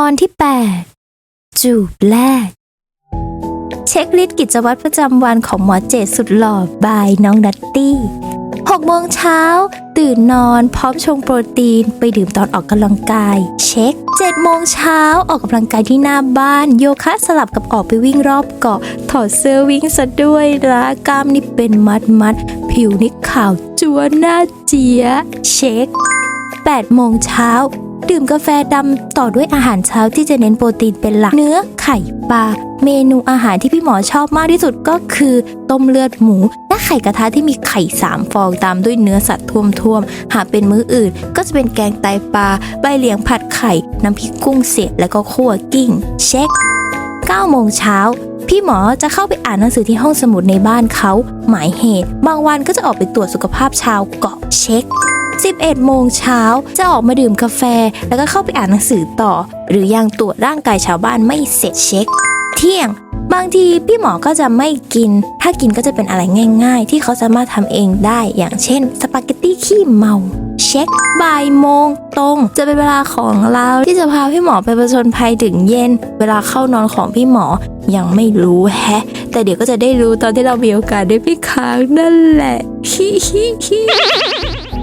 ตอนที่ 8 จูบแรก เช็คลิสต์กิจวัตรประจำวันของหมอเจดสุดหล่อบายน้องดัตตี้6โมงเช้า ตื่นนอนพร้อมชงโปรตีนไปดื่มตอนออกกำลังกาย เช็ค7โมงเช้าออกกำลังกายที่หน้าบ้าน โยคะสลับกับออกไปวิ่งรอบเกาะ ถอดเสื้อวิ่งซะด้วยละกล้ามนี่เป็นมัดมัดผิวนี่ขาวจัวหน้าเจียเช็ค 8 โมงเช้า ดื่มกาแฟดำต่อด้วยอาหารเช้าที่จะเน้นโปรตีนเป็นหลัก เนื้อไข่ปลา เมนูอาหารที่พี่หมอชอบมากที่สุดก็คือ ต้มเลือดหมู และไข่กระทะที่มีไข่ 3 ฟองตามด้วยเนื้อสัตว์ท่วมๆ หากเป็นมื้ออื่น ก็จะเป็นแกงไตปลา ใบเหลียงผัดไข่ น้ำพริกกุ้งเสียบแล้วก็คั่วกิ้ง เช็ค9โมงเช้าพี่หมอจะเข้าไปอ่านหนังสือที่ห้องสมุดในบ้านเขา หมายเหตุ บางวันก็จะออกไปตรวจสุขภาพชาวเกาะเช็ค 11 โมงเช้าจะออกมาดื่มกาแฟ แล้วก็เข้าไปอ่านหนังสือต่อ หรือยังตรวจร่างกายชาวบ้านไม่เสร็จเช็ค เที่ยง บางทีพี่หมอก็จะไม่กิน ถ้ากินก็จะเป็นอะไรง่าย ๆ ที่เขาสามารถทำเองได้ อย่างเช่นสปาเกตตี้ขี้เมาเช็คบ่ายโมงตรง จะเป็นเวลาของเราที่จะพาพี่หมอไปประชนภัยถึงเย็น เวลาเข้านอนของพี่หมอยังไม่รู้แฮะ แต่เดี๋ยวก็จะได้รู้ตอนที่เรามีโอกาสได้พี่ค้างนั่นแหละฮิฮิฮิ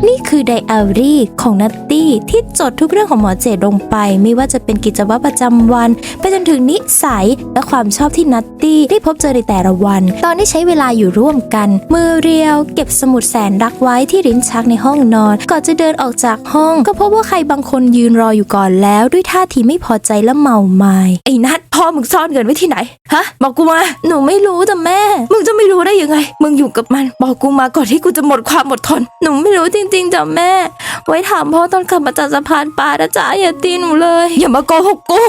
นี่คือไดอารี่ของนัตตี้ที่จดทุกเรื่องของหมอเจดลงไป ไม่ว่าจะเป็นกิจวัตรประจำวัน ไปจนถึงนิสัยและความชอบที่นัตตี้ได้พบเจอในแต่ละวัน ตอนที่ใช้เวลาอยู่ร่วมกัน มือเรียว เก็บสมุดแสนรักไว้ที่ลิ้นชักในห้องนอน ก่อนจะเดินออกจากห้อง ก็พบว่าใครบางคนยืนรออยู่ก่อนแล้วด้วยท่าทีไม่พอใจและเมาไมา้ไอ้นัท พ่อมึงซ่อนเงินไว้ที่ไหน ฮะ บอกกูมา หนูไม่รู้แต่แม่ มึงจะไม่รู้ได้ยังไง มึงอยู่กับมัน บอกกูมาก่อนที่กูจะหมดความอดทน หนูไม่รู้จริงๆจ้ะแม่ ไว้ถามพ่อตอนขับมาจากสะพานปลานะจ๊ะอย่าตีหนูเลย อย่ามาโกหกกู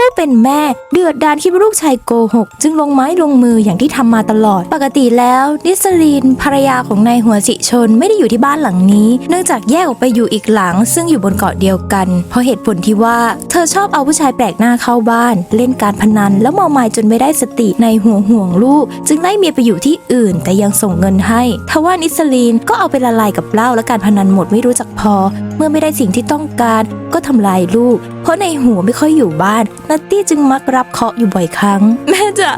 ผู้เป็นแม่ เดือดดานคิดว่าลูกชายโกหก จึงลงไม้ลงมืออย่างที่ทำมาตลอด ปกติแล้วนิสลีนภรรยาของนายหัวสิชนไม่ได้อยู่ที่บ้านหลังนี้ เนื่องจากแยกออกไปอยู่อีกหลัง ซึ่งอยู่บนเกาะเดียวกัน เพราะเหตุผลที่ว่า เธอชอบเอาผู้ชายแปลกหน้าเข้าบ้าน เล่นการพนันแล้วเมาไม้จนไม่ได้สติในห่วงห่วงลูก จึงไล่เมียไปอยู่ที่อื่น แต่ยังส่งเงินให้ทว่านิสลีนก็เอาไปละลายกับเหล้าและการพนันหมดไม่รู้จักพอ เมื่อไม่ได้สิ่งที่ต้องการก็ทำลายลูก เพราะในหัวไม่ค่อยอยู่บ้าน นัตตี้จึงมักรับเคราะห์อยู่บ่อยครั้ง แม่จ๋า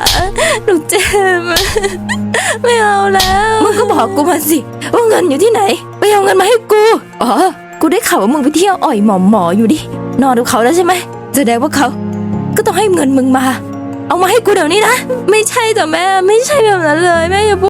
หนูเจ็บไม่เอาแล้วมึงก็บอกกูมาสิว่าเงินอยู่ที่ไหน ไปเอาเงินมาให้กูอ๋อกูได้ข่าวว่ามึงไปเที่ยวอ่อยหมอหมออยู่ดินอนกับเขาแล้วใช่ไหมแสดงว่าเขา ก็ต้องให้เงินมึงมา เอามาให้กูเดี๋ยวนี้นะ ไม่ใช่จ้ะแม่ ไม่ใช่แบบนั้นเลยแม่อย่าพูด